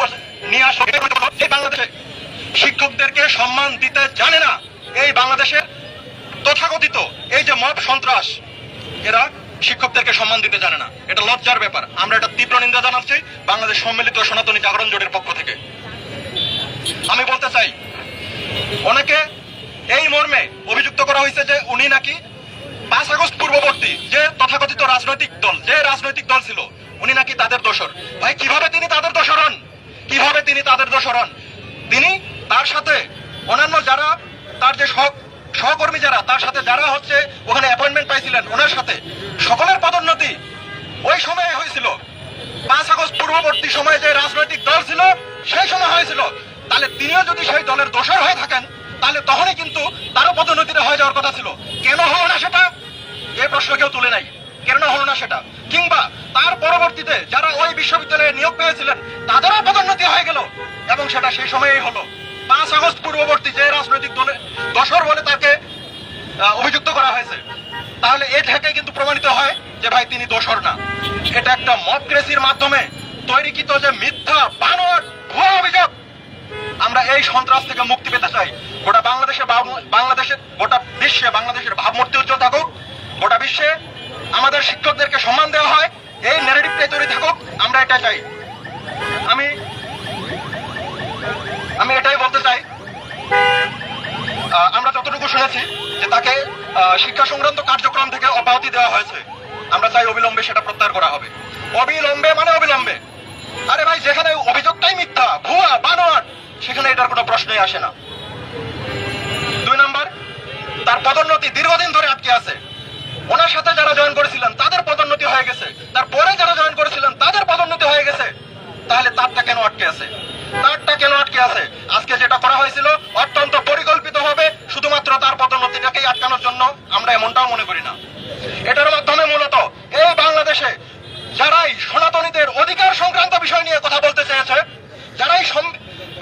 বসে নিয়ে আসলো এই বাংলাদেশে। শিক্ষকদেরকে সম্মান দিতে জানে না এই বাংলাদেশের তথাকথিত এই যে মব সন্ত্রাস, এরা শিক্ষকদেরকে সম্মান দিতে জানে না। এটা লজ্জার ব্যাপার। আমরা এটা তীব্র নিন্দা জানাচ্ছি বাংলাদেশ সম্মিলিত সনাতনী জাগরণ জোটের পক্ষ থেকে। আমি বলতে চাই, অনেকে এই মর্মে অভিযুক্ত করা হয়েছে যে উনি নাকি পাঁচ আগস্ট পূর্ববর্তী যে তথাকথিত রাজনৈতিক দল, যে রাজনৈতিক দল ছিল উনি নাকি তাদের দোষর। ভাই, কীভাবে তিনি তাদের দোষর হন? কীভাবে তিনি তাদের দোষর হন? তিনি তার সাথে অন্যান্য যারা, তার যে সহ- সহকর্মী যারা, তার সাথে যারা হচ্ছে ওখানে অ্যাপয়েন্টমেন্ট পাইছিলেন ওনার সাথে। সকলের পদোন্নতি ওই সময়ে হয়েছিল। পাঁচ আগস্ট পূর্ববর্তী সময়ে যে রাজনৈতিক দল ছিল, সেই সময় হয়েছিল। তাহলে তিনিও যদি সেই দলের দোষর হয়ে থাকেন, তাহলে তখনই কিন্তু তারও পদোন্নতিটা হয়ে যাওয়ার কথা ছিল। কেন হলো না সেটা? এই প্রশ্ন কেউ তুলে নাই। কেন হলো না সেটা। কিংবা তার পরবর্তীতে যারা ওই বিশ্ববিদ্যালয়ে নিয়োগ পেয়েছিলেন, তাদেরও পদোন্নতি হয়ে গেল। এবং সেটা সেই সময়েই হলো। পাঁচ আগস্ট পূর্ববর্তী যে রাজনৈতিক দলে দশর বলে তাকে অভিযুক্ত করা হয়েছে। তাহলে এ থেকে কিন্তু প্রমাণিত হয় যে ভাই তিনি দোষর না। এটা একটা মক্রেসির মাধ্যমে তৈরিকৃত যে মিথ্যা, বানোয়াট, ভুয়া অভিযোগ। আমরা এই সন্ত্রাস থেকে মুক্তি পেতে চাই। গোটা বাংলাদেশে বাংলাদেশের গোটা বিশ্বে বাংলাদেশের ভাবমূর্তি উজ্জ্বল থাকুক। গোটা বিশ্বে আমাদের শিক্ষকদেরকে সম্মান দেওয়া হয়। এই ন্যারেটিভটাই তৈরি থাকুক, আমরা এটা চাই। আমি আমি এটাই বলতে চাই। আমরা যতটুকু শুনেছি যে তাকে শিক্ষা সংক্রান্ত কার্যক্রম থেকে অব্যাহতি দেওয়া হয়েছে। আমরা চাই অবিলম্বে সেটা প্রত্যাহার করা হবে। অবিলম্বে মানে অবিলম্বে। আরে ভাই, যেখানে অভিযোগটাই মিথ্যা, ভুয়া, বানোয়াট, সেখানে এটার কোনো প্রশ্নই আসে না দুই নাম্বার তার পদোন্নতি দীর্ঘদিন ধরে আটকে আছে ওনার সাথে যারা জয়েন করেছিলেন তাদের পদোন্নতি হয়ে গেছে তারপরে যারা জয়েন করেছিলেন তাদের পদোন্নতি হয়ে গেছে তাহলে তারটা কেন আটকে আছে তারটা কেন আটকে আছে। আজকে যেটা করা হয়েছিল, অত্যন্ত পরিকল্পিত হবে শুধুমাত্র তার পদোন্নতিটাকেই আটকানোর জন্য আমরা এমনটাও মনে করি না। এটার মাধ্যমে মূলত এই বাংলাদেশে যারাই সনাতনীদের অধিকার সংক্রান্ত বিষয় নিয়ে কথা বলতে চেয়েছে, যারাই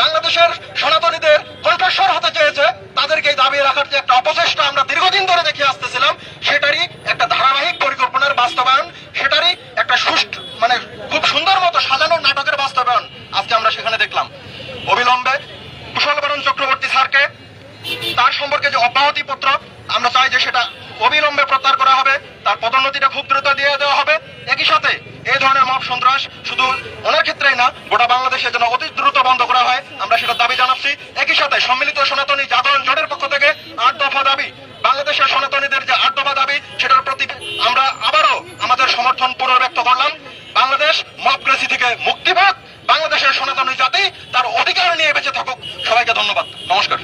বাংলাদেশের সনাতনীদের কণ্ঠস্বর হতে চেয়েছে, তাদেরকে দাবিয়ে রাখার যে একটা অপচেষ্টা আমরা দীর্ঘদিন ধরে দেখে আসতেছিলাম, সেটারই একটা ধারাবাহিক পরিকল্পনার বাস্তবায়ন, সেটারই একটা সুষ্ঠু মানে খুব সুন্দর মতো সাজানো নাটকের বাস্তবায়ন আজকে আমরা সেখানে দেখলাম। অবিলম্বে কুশল বরণ চক্রবর্তী স্যারকে, তার সম্পর্কে যে অব্যাহতি পত্র আমরা চাই যে সেটা অবিলম্বে প্রত্যাহার করা হবে, তার পদোন্নতিটা খুব দ্রুত দিয়ে দেওয়া হবে। একই সাথে এই ধরনের মব সন্ত্রাস শুধু ওনার ক্ষেত্রেই না, গোটা বাংলাদেশে যেন অতি দ্রুত বন্ধ করা হয়, আমরা সেটা দাবি জানাচ্ছি। একই সাথে সম্মিলিত সনাতনী জাগরণ জোটের পক্ষ থেকে আট দফা দাবি, বাংলাদেশের সনাতনীদের যে আট দফা দাবি, সেটার প্রতি আমরা আবারও আমাদের সমর্থন পুনর্ব্যক্ত করলাম বাংলাদেশ মবক্রেসি থেকে মুক্তি পাক বাংলাদেশের সনাতনী জাতি তার অধিকার নিয়ে বেঁচে থাকুক সবাইকে ধন্যবাদ। নমস্কার।